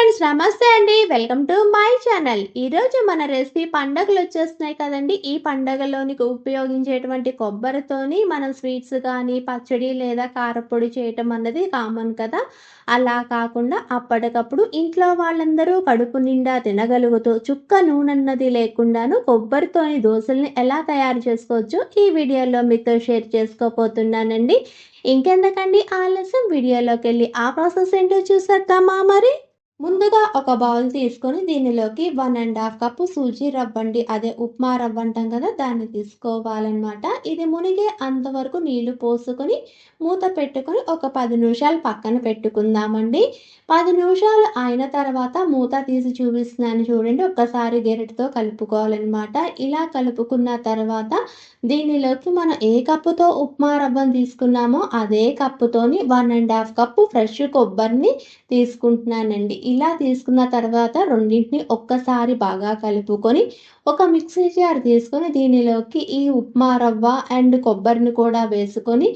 Friends నమస్తే అండి. Welcome to my channel ఈరోజు మన రెసిపీ పండగలు వచ్చేస్తున్నాయి కదండి. ఈ పండగలోనికి ఉపయోగించేటువంటి కొబ్బరితోని మనం స్వీట్స్ కానీ పచ్చడి లేదా కారపొడి చేయటం అన్నది కామన్ కదా. అలా కాకుండా అప్పటికప్పుడు ఇంట్లో వాళ్ళందరూ కడుపు నిండా తినగలుగుతూ చుక్క నూనెన్నది లేకుండాను కొబ్బరితోని దోశల్ని ఎలా తయారు చేసుకోవచ్చో ఈ వీడియోలో మీతో షేర్ చేసుకోపోతున్నానండి ఇంకెందుకండి ఆలస్యం? వీడియోలోకి వెళ్ళి ఆ ప్రాసెస్ ఏంటో చూసేద్దామా మరి? ముందుగా ఒక బౌల్ తీసుకొని దీనిలోకి one and half cup suji రవ్వండి. అదే ఉప్మా రవ్వ అంటాం కదా దాన్ని తీసుకోవాలన్నమాట. ఇది మునిగే అంతవరకు నీళ్ళు పోసుకొని మూత పెట్టుకొని ఒక పది నిమిషాలు పక్కన పెట్టుకుందామండి. పది నిమిషాలు అయిన తర్వాత మూత తీసి చూపిస్తున్నాను చూడండి ఒక్కసారి గెరటితో కలుపుకోవాలన్నమాట. ఇలా కలుపుకున్న తర్వాత దీనిలోకి మనం ఏ కప్పుతో ఉప్మా రవ్వను తీసుకున్నామో అదే కప్పుతోని one and half cup fresh కొబ్బరిని తీసుకుంటున్నానండి. ఇలా తీసుకున్న తర్వాత రెండింటిని ఒక్కసారి బాగా కలుపుకొని ఒక మిక్సీ జార్ తీసుకొని దీనిలోకి ఈ ఉప్మా రవ్వ అండ్ కొబ్బరిని కూడా వేసుకొని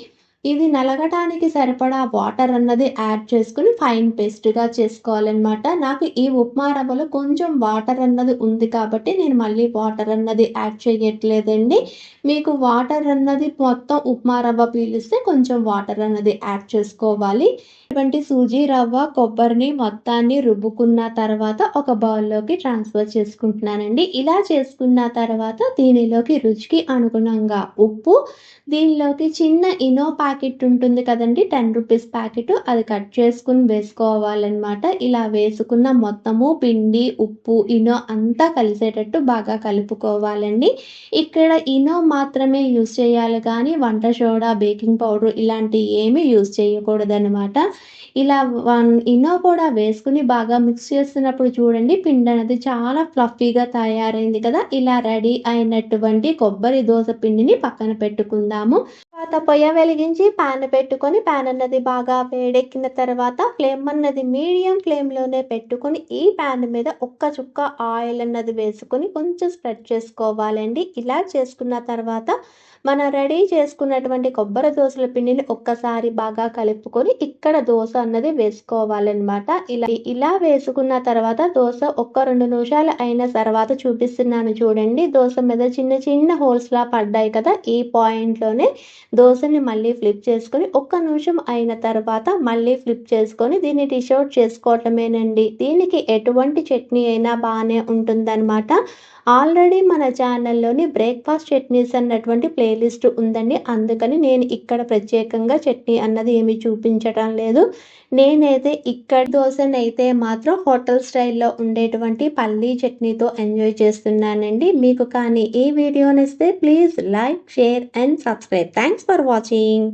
ఇది నలగటానికి సరిపడా వాటర్ అన్నది యాడ్ చేసుకుని ఫైన్ పేస్ట్గా చేసుకోవాలన్నమాట. నాకు ఈ ఉప్మా రవ్వలో కొంచెం వాటర్ అన్నది ఉంది కాబట్టి నేను మళ్ళీ వాటర్ అన్నది యాడ్ చేయట్లేదండి. మీకు వాటర్ అన్నది మొత్తం ఉప్మా రవ్వ పీలిస్తే కొంచెం వాటర్ అన్నది యాడ్ చేసుకోవాలి. ఇటువంటి సూజీ రవ్వ కొబ్బరిని మొత్తాన్ని రుబ్బుకున్న తర్వాత ఒక బౌల్లోకి ట్రాన్స్ఫర్ చేసుకుంటున్నానండి. ఇలా చేసుకున్న తర్వాత దీనిలోకి రుచికి అనుగుణంగా ఉప్పు దీనిలోకి చిన్న ఇనో ప్యాకెట్ ఉంటుంది కదండి టెన్ రూపీస్ ప్యాకెట్ అది కట్ చేసుకుని వేసుకోవాలన్నమాట. ఇలా వేసుకున్న మొత్తము పిండి ఉప్పు ఇనో అంతా కలిసేటట్టు బాగా కలుపుకోవాలండి. ఇక్కడ ఇనో మాత్రమే యూస్ చేయాలి కానీ వంట సోడా బేకింగ్ పౌడర్ ఇలాంటివి ఏమీ యూస్ చేయకూడదనమాట ఇలా వన్ ఇనో కూడా వేసుకుని బాగా మిక్స్ చేస్తున్నప్పుడు చూడండి పిండి అనేది చాలా ఫ్లఫీగా తయారైంది కదా. ఇలా రెడీ అయినటువంటి కొబ్బరి దోశ పిండిని పక్కన పెట్టుకుందాము. తర్వాత పొయ్య వెలిగించి ప్యాన్ పెట్టుకొని ప్యాన్ అన్నది బాగా వేడెక్కిన తర్వాత ఫ్లేమ్ అన్నది మీడియం ఫ్లేమ్లోనే పెట్టుకొని ఈ ప్యాన్ మీద ఒక్క చుక్క ఆయిల్ అన్నది వేసుకొని కొంచెం స్ప్రెడ్ చేసుకోవాలండి. ఇలా చేసుకున్న తర్వాత మనం రెడీ చేసుకున్నటువంటి కొబ్బరి దోశల పిండిని ఒక్కసారి బాగా కలుపుకొని ఇక్కడ దోశ అన్నది వేసుకోవాలన్నమాట. ఇలా ఇలా వేసుకున్న తర్వాత దోశ ఒక్క రెండు నిమిషాలు అయిన తర్వాత చూపిస్తున్నాను చూడండి. దోశ మీద చిన్న చిన్న హోల్స్ లా పడ్డాయి కదా. ఈ పాయింట్లోనే దోశని మళ్ళీ ఫ్లిప్ చేసుకొని ఒక్క నిమిషం అయిన తర్వాత మళ్ళీ ఫ్లిప్ చేసుకొని దీన్ని డిషౌట్ చేసుకోవటమేనండి. దీనికి ఎటువంటి చట్నీ అయినా బాగానే ఉంటుందన్నమాట. ఆల్రెడీ మన ఛానల్లోని బ్రేక్ఫాస్ట్ చట్నీస్ అన్నటువంటి ప్లేలిస్ట్ ఉందండి. అందుకని నేను ఇక్కడ ప్రత్యేకంగా చట్నీ అన్నది ఏమి చూపించటం లేదు. నేనైతే ఇక్కడ దోశనైతే మాత్రం హోటల్ స్టైల్లో ఉండేటువంటి పల్లీ చట్నీతో ఎంజాయ్ చేస్తున్నానండి. మీకు కానీ ఈ వీడియో నచ్చితే please like share and subscribe thanks for watching